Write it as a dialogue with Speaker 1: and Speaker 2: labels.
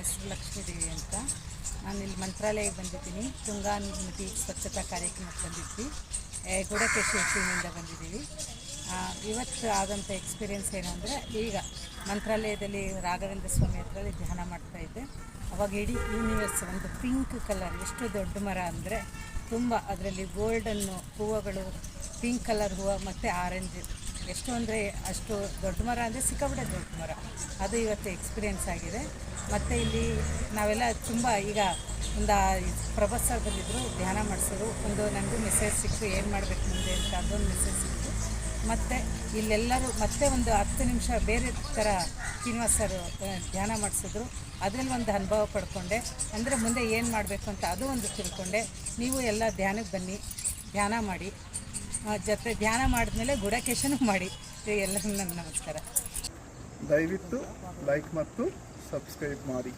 Speaker 1: ಹೆಸರು ಲಕ್ಷ್ಮೀದೇವಿ ಅಂತ. ನಾನು ಇಲ್ಲಿ ಮಂತ್ರಾಲಯಕ್ಕೆ ಬಂದಿದ್ದೀನಿ. ತುಂಗಾ ನದಿ ಸ್ವಚ್ಛತಾ ಕಾರ್ಯಕ್ರಮಕ್ಕೆ ಬಂದಿದ್ವಿ. ಏ, ಗುಡಕೇಶ್ವರ ಟೀಮಿಂದ ಬಂದಿದ್ದೀವಿ. ಇವತ್ತು ಆದಂಥ ಎಕ್ಸ್ಪೀರಿಯೆನ್ಸ್ ಏನು ಅಂದರೆ ಈಗ ಮಂತ್ರಾಲಯದಲ್ಲಿ ರಾಘವೇಂದ್ರ ಸ್ವಾಮಿ ಹತ್ರ ಧ್ಯಾನ ಮಾಡ್ತಾ ಇದ್ದೆ. ಅವಾಗ ಇಡೀ ಯೂನಿವರ್ಸ್ ಒಂದು ಪಿಂಕ್ ಕಲರ್ ಎಷ್ಟು ದೊಡ್ಡ ಮರ ಅಂದರೆ ತುಂಬ ಅದರಲ್ಲಿ ಗೋಲ್ಡನ್ನು ಹೂವುಗಳು ಪಿಂಕ್ ಕಲರ್ ಹೂವು ಮತ್ತು ಆರೆಂಜ್ ಎಷ್ಟು ಅಂದರೆ ಅಷ್ಟು ದೊಡ್ಡ ಮರ ಅಂದರೆ ಸಿಕ್ಕಬಿಡೋ ದೊಡ್ಡ ಮರ. ಅದು ಇವತ್ತು ಎಕ್ಸ್ಪೀರಿಯೆನ್ಸ್ ಆಗಿದೆ. ಮತ್ತು ಇಲ್ಲಿ ನಾವೆಲ್ಲ ತುಂಬ ಈಗ ಒಂದು ಪ್ರಭಾಸ್ ಸರ್ ಧ್ಯಾನ ಮಾಡಿಸೋರು ಒಂದು ನನಗೂ ಮೆಸೇಜ್ ಸಿಕ್ತು ಏನು ಮಾಡಬೇಕು ಮುಂದೆ ಅಂತ ಅದೊಂದು ಮೆಸೇಜ್ ಸಿಕ್ತು ಮತ್ತು ಇಲ್ಲೆಲ್ಲರೂ ಮತ್ತೆ ಒಂದು ಹತ್ತು ನಿಮಿಷ ಬೇರೆ ಥರ ಶ್ರೀನಿವಾಸ್ ಸರ್ ಧ್ಯಾನ ಮಾಡಿಸಿದ್ರು. ಅದರಲ್ಲಿ ಒಂದು ಅನುಭವ ಪಡ್ಕೊಂಡೆ. ಅಂದರೆ ಮುಂದೆ ಏನು ಮಾಡಬೇಕು ಅಂತ ಅದು ಒಂದು ತಿಳ್ಕೊಂಡೆ. ನೀವು ಎಲ್ಲ ಧ್ಯಾನಕ್ಕೆ ಬನ್ನಿ, ಧ್ಯಾನ ಮಾಡಿ. ಜೊತೆ ಧ್ಯಾನ ಮಾಡಿದ್ಮೇಲೆ ಗುಡಕೇಶನೂ ಮಾಡಿ. ಎಲ್ಲರಿಗೂ ನನ್ನ ನಮಸ್ಕಾರ.
Speaker 2: ದಯವಿಟ್ಟು ಲೈಕ್ ಮತ್ತು ಸಬ್ಸ್ಕ್ರೈಬ್ ಮಾಡಿ